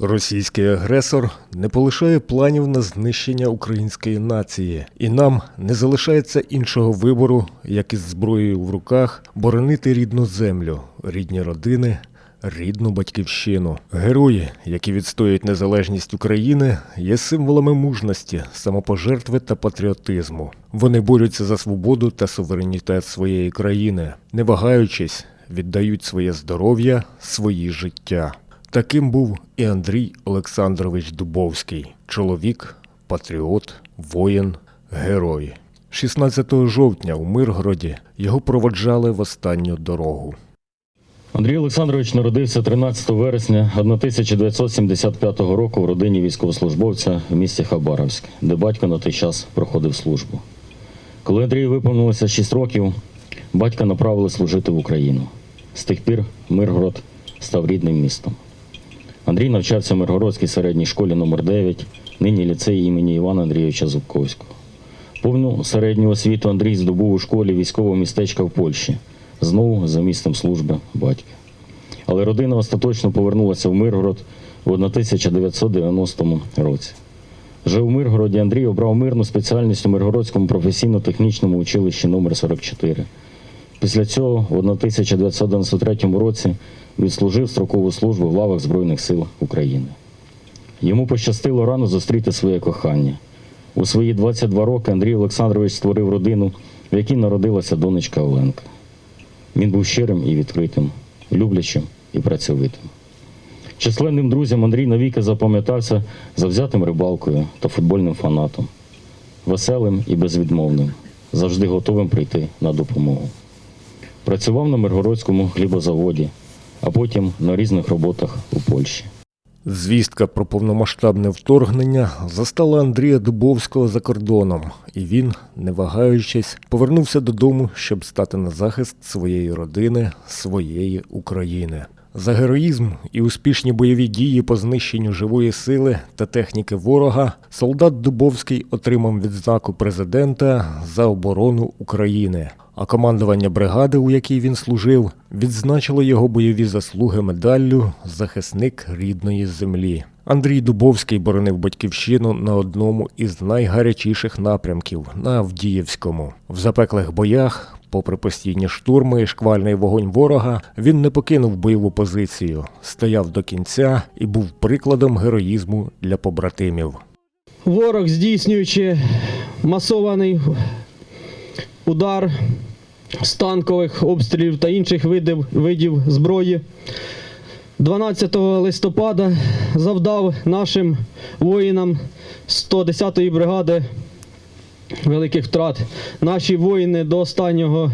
Російський агресор не полишає планів на знищення української нації, і нам не залишається іншого вибору, як із зброєю в руках боронити рідну землю, рідні родини, рідну батьківщину. Герої, які відстоюють незалежність України, є символами мужності, самопожертви та патріотизму. Вони борються за свободу та суверенітет своєї країни, не вагаючись, віддають своє здоров'я, свої життя. Таким був і Андрій Олександрович Дубовський, чоловік, патріот, воїн, герой. 16 жовтня у Миргороді його проводжали в останню дорогу. Андрій Олександрович народився 13 вересня 1975 року в родині військовослужбовця в місті Хабаровськ, де батько на той час проходив службу. Коли Андрію виповнилося 6 років, батька направили служити в Україну. З тих пір Миргород став рідним містом. Андрій навчався в Миргородській середній школі номер 9 нині ліцей імені Івана Андрійовича Зубковського. Повну середню освіту Андрій здобув у школі військового містечка в Польщі, знову за місцем служби батька. Але родина остаточно повернулася в Миргород в 1990 році. Вже у Миргороді Андрій обрав мирну спеціальність у Миргородському професійно-технічному училищі номер 44 Після цього в 1993 році відслужив строкову службу в лавах Збройних сил України. Йому пощастило рано зустріти своє кохання. У свої 22 роки Андрій Олександрович створив родину, в якій народилася донечка Оленка. Він був щирим і відкритим, люблячим і працьовитим. Численним друзям Андрій навіки запам'ятався завзятим рибалкою та футбольним фанатом, веселим і безвідмовним, завжди готовим прийти на допомогу. Працював на Миргородському хлібозаводі, а потім на різних роботах у Польщі. Звістка про повномасштабне вторгнення застала Андрія Дубовського за кордоном, і він, не вагаючись, повернувся додому, щоб стати на захист своєї родини, своєї України. За героїзм і успішні бойові дії по знищенню живої сили та техніки ворога солдат Дубовський отримав відзнаку президента за оборону України. А командування бригади, у якій він служив, відзначило його бойові заслуги медаллю Захисник рідної землі. Андрій Дубовський боронив батьківщину на одному із найгарячіших напрямків на Авдіївському. В запеклих боях, попри постійні штурми і шквальний вогонь ворога, він не покинув бойову позицію, стояв до кінця і був прикладом героїзму для побратимів. Ворог, здійснюючи масований удар з танкових обстрілів та інших видів, видів зброї, 12 листопада завдав нашим воїнам 110-ї бригади великих втрат. Наші воїни до останнього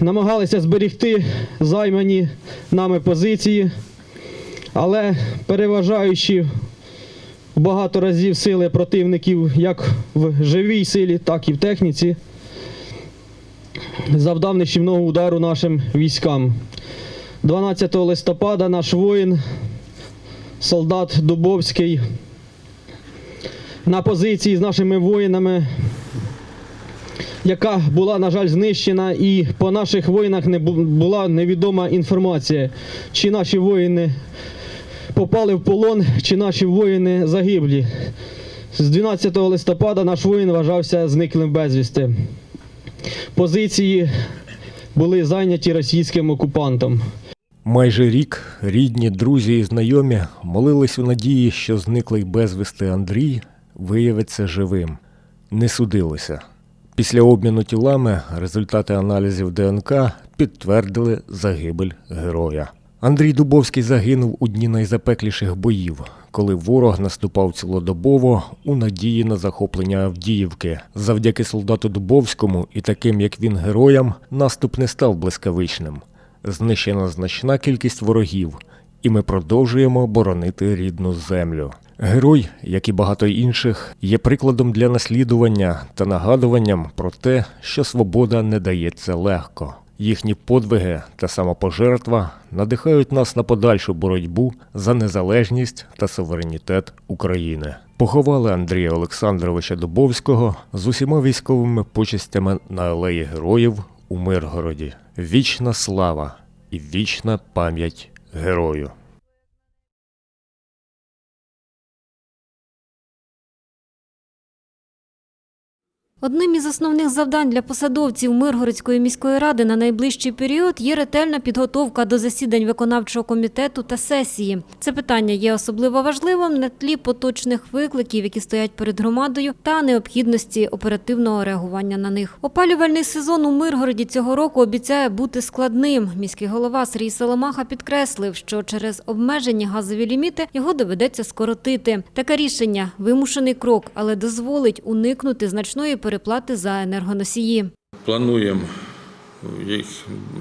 намагалися зберегти займані нами позиції, але переважаючи багато разів сили противників як в живій силі, так і в техніці, завдав нищівного удару нашим військам. 12 листопада наш воїн, солдат Дубовський, на позиції з нашими воїнами, яка була, на жаль, знищена, і по наших воїнах не була невідома інформація, чи наші воїни попали в полон, чи наші воїни загиблі. З 12 листопада наш воїн вважався зниклим безвісти. Позиції були зайняті російським окупантом. Майже рік рідні, друзі і знайомі молились у надії, що зниклий безвісти Андрій виявиться живим. Не судилося. Після обміну тілами результати аналізів ДНК підтвердили загибель героя. Андрій Дубовський загинув у дні найзапекліших боїв, коли ворог наступав цілодобово у надії на захоплення Авдіївки. Завдяки солдату Дубовському і таким, як він, героям, наступ не став блискавичним. Знищена значна кількість ворогів, і ми продовжуємо боронити рідну землю. Герой, як і багато інших, є прикладом для наслідування та нагадуванням про те, що свобода не дається легко. Їхні подвиги та самопожертва надихають нас на подальшу боротьбу за незалежність та суверенітет України. Поховали Андрія Олександровича Дубовського з усіма військовими почестями на алеї Героїв у Миргороді. Вічна слава і вічна пам'ять герою. Одним із основних завдань для посадовців Миргородської міської ради на найближчий період є ретельна підготовка до засідань виконавчого комітету та сесії. Це питання є особливо важливим на тлі поточних викликів, які стоять перед громадою, та необхідності оперативного реагування на них. Опалювальний сезон у Миргороді цього року обіцяє бути складним. Міський голова Сергій Соломаха підкреслив, що через обмежені газові ліміти його доведеться скоротити. Таке рішення вимушений крок, але дозволить уникнути значної переплати за енергоносії. Плануємо,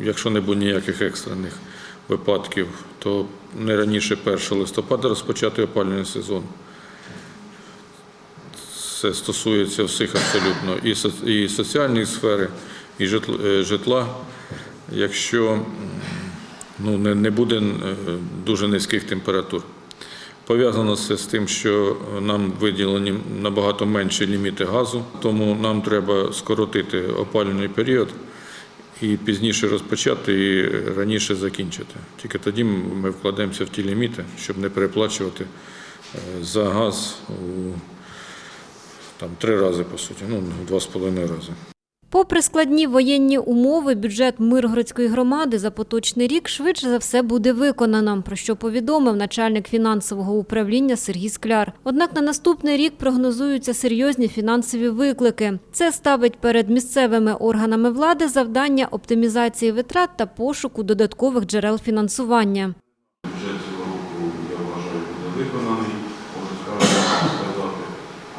якщо не буде ніяких екстрених випадків, то не раніше 1 листопада розпочати опалювальний сезон. Це стосується всіх абсолютно і, соціальної сфери, і е, житла. Якщо ну, не, буде е, дуже низьких температур. Пов'язано це з тим, що нам виділені набагато менші ліміти газу, тому нам треба скоротити опалювальний період і пізніше розпочати і раніше закінчити. Тільки тоді ми вкладемося в ті ліміти, щоб не переплачувати е, за газ у там, три рази, по суті, ну, два з половиною рази. Попри складні воєнні умови, бюджет Миргородської громади за поточний рік швидше за все буде виконано, про що повідомив начальник фінансового управління Сергій Скляр. Однак на наступний рік прогнозуються серйозні фінансові виклики. Це ставить перед місцевими органами влади завдання оптимізації витрат та пошуку додаткових джерел фінансування. Бюджет цього року, я вважаю, буде виконаний, можу сказати.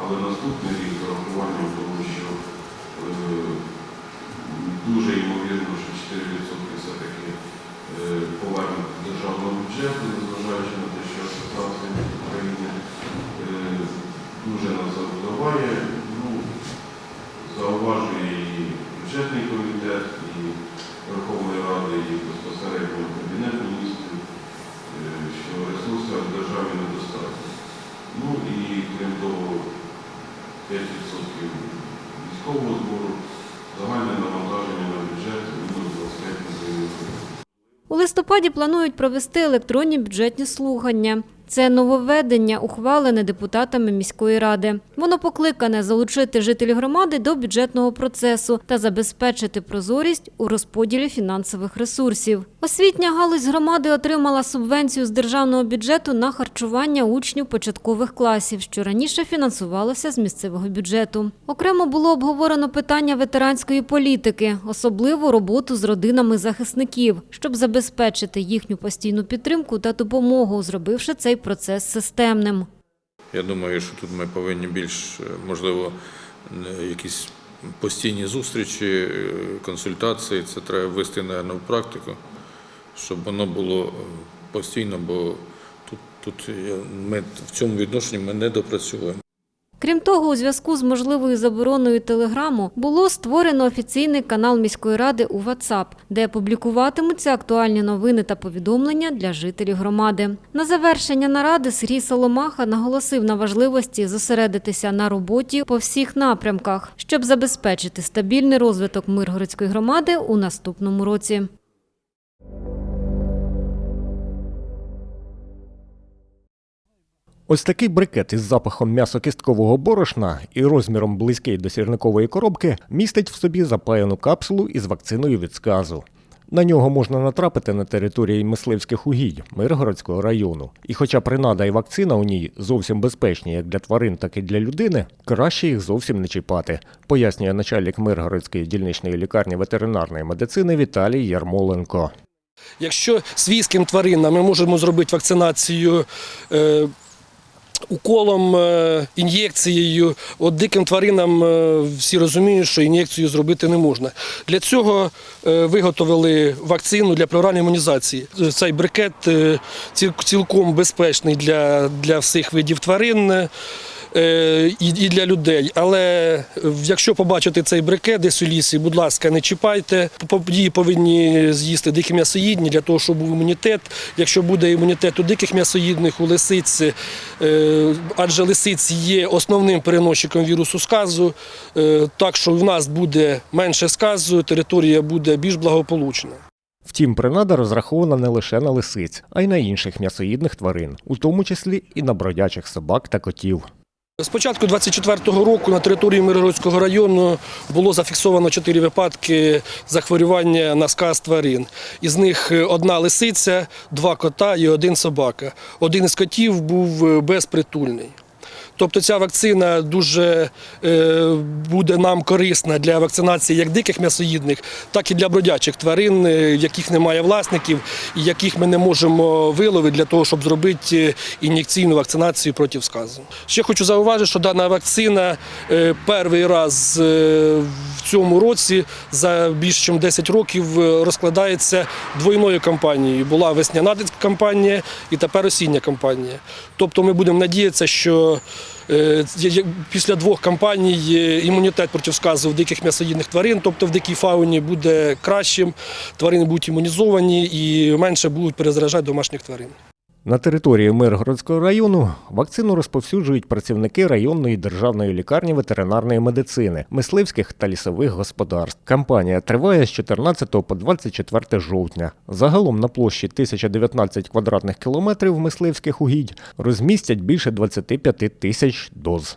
Але наступний рік з урахуванням того, що е, дуже ймовірно, що 4% все-таки е, повернуть до державного бюджету, незважаючи на те, що ситуація в Україні е, дуже на це впливає. Ну, зауважує і бюджетний комітет, і Верховної Ради, і безпосередньо Кабінет міністрів е, що ресурсів в державі недостатньо. Ну і крім того, 5% військового збору, загальне навантаження на бюджет мінус 25 мільйонів. У листопаді планують провести електронні бюджетні слухання. Це нововведення, ухвалене депутатами міської ради. Воно покликане залучити жителів громади до бюджетного процесу та забезпечити прозорість у розподілі фінансових ресурсів. Освітня галузь громади отримала субвенцію з державного бюджету на харчування учнів початкових класів, що раніше фінансувалося з місцевого бюджету. Окремо було обговорено питання ветеранської політики, особливо роботу з родинами захисників, щоб забезпечити їхню постійну підтримку та допомогу, зробивши цей процес системним. Я думаю, що тут ми повинні більш, е, можливо, е, якісь постійні зустрічі, е, консультації. Це треба ввести, наверное, в практику, щоб воно було постійно, бо тут ми в цьому відношенні ми не допрацюємо. Крім того, у зв'язку з можливою забороною телеграму було створено офіційний канал міської ради у WhatsApp, де публікуватимуться актуальні новини та повідомлення для жителів громади. На завершення наради Сергій Соломаха наголосив на важливості зосередитися на роботі по всіх напрямках, щоб забезпечити стабільний розвиток Миргородської громади у наступному році. Ось такий брикет із запахом м'ясо-кісткового борошна і розміром близький до сірникової коробки містить в собі запаяну капсулу із вакциною від сказу. На нього можна натрапити на території мисливських угідь Миргородського району. І хоча принада і вакцина у ній зовсім безпечні як для тварин, так і для людини, краще їх зовсім не чіпати, пояснює начальник Миргородської дільничної лікарні ветеринарної медицини Віталій Ярмоленко. Якщо свійським тваринам ми можемо зробити вакцинацію е, уколом, е, ін'єкцією, от диким тваринам е, всі розуміють, що ін'єкцію зробити не можна. Для цього е, виготовили вакцину для плюральної імунізації. Цей брикет цілком безпечний для, для всіх видів тварин. Е, і, для людей. Але е, якщо побачите цей брикет десь у лісі, будь ласка, не чіпайте. Її повинні з'їсти дикі м'ясоїдні для того, щоб був імунітет. Якщо буде імунітет у диких м'ясоїдних, у лисиць, е, адже лисиць є основним переносчиком вірусу сказу, так що в нас буде менше сказу, територія буде більш благополучна. Втім, принада розрахована не лише на лисиць, а й на інших м'ясоїдних тварин, у тому числі і на бродячих собак та котів. З початку 24-го року на території Миргородського району було зафіксовано чотири випадки захворювання на сказ тварин. Із них одна лисиця, два кота і один собака. Один із котів був е, безпритульний. Тобто ця вакцина дуже е, буде нам корисна для вакцинації як диких м'ясоїдних, так і для бродячих тварин, е, яких немає власників і яких ми не можемо виловити для того, щоб зробити е, ін'єкційну вакцинацію проти сказу. Ще хочу зауважити, що дана вакцина перший раз в цьому році за більш ніж 10 років розкладається двойною кампанією. Була весняна кампанія і тепер осіння кампанія. Тобто ми будемо надіятися, що після двох кампаній е, імунітет проти сказу в диких м'ясоїдних тварин, тобто в дикій фауні буде кращим, тварини будуть імунізовані і менше будуть перезаражати домашніх тварин. На території Миргородського району вакцину розповсюджують працівники районної державної лікарні ветеринарної медицини, мисливських та лісових господарств. Кампанія триває з 14 по 24 жовтня. Загалом на площі 1019 квадратних кілометрів мисливських угідь розмістять більше 25 тисяч доз.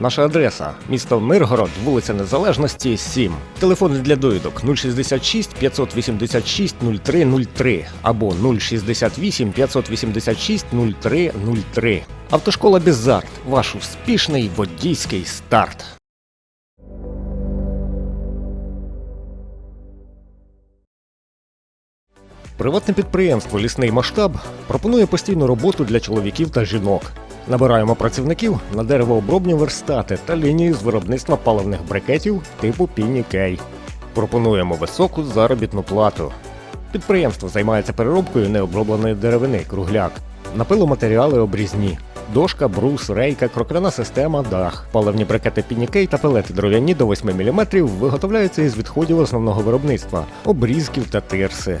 Наша адреса місто Миргород, вулиця Незалежності, 7. Телефони для довідок 066 586 0303 або 068 586 0303. Автошкола Бізарт. Ваш успішний водійський старт. Приватне підприємство Лісний масштаб пропонує постійну роботу для чоловіків та жінок. Набираємо працівників на деревообробні верстати та лінію з виробництва паливних брикетів типу Піні Кей. Пропонуємо високу заробітну плату. Підприємство займається переробкою необробленої деревини кругляк, напиломатеріали обрізні, дошка, брус, рейка, крокляна система, дах. Паливні брикети Пінікей та пелети дров'яні до 8 мм виготовляються із відходів основного виробництва, обрізків та тирси.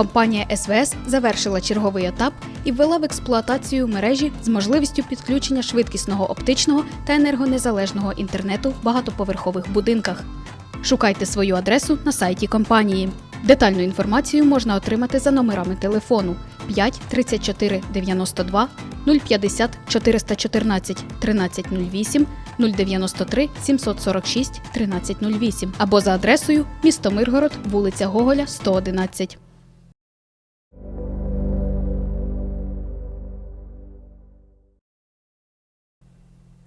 компанія СВС завершила черговий етап і ввела в експлуатацію мережі з можливістю підключення швидкісного оптичного та енергонезалежного інтернету в багатоповерхових будинках. Шукайте свою адресу на сайті компанії. Детальну інформацію можна отримати за номерами телефону 5 34 92 050 414 1308 093 746 1308 або за адресою місто Миргород, вулиця Гоголя, 111.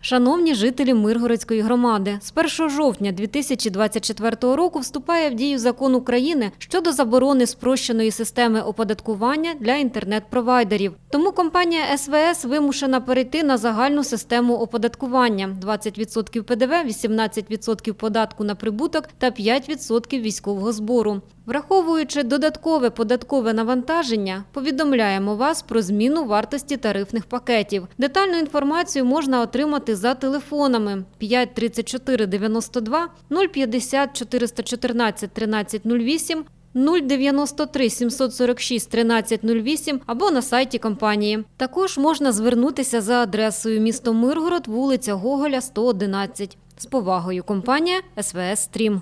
Шановні жителі Миргородської громади, з 1 жовтня 2024 року вступає в дію закон України щодо заборони спрощеної системи оподаткування для інтернет-провайдерів. Тому компанія СВС вимушена перейти на загальну систему оподаткування: 20% ПДВ, 18% податку на прибуток та 5% військового збору. Враховуючи додаткове податкове навантаження, повідомляємо вас про зміну вартості тарифних пакетів. Детальну інформацію можна отримати за телефонами 5 34 92 050 414 1308, 093 746 1308 або на сайті компанії. Також можна звернутися за адресою місто Миргород, вулиця Гоголя, 111. З повагою компанія СВС Стрім.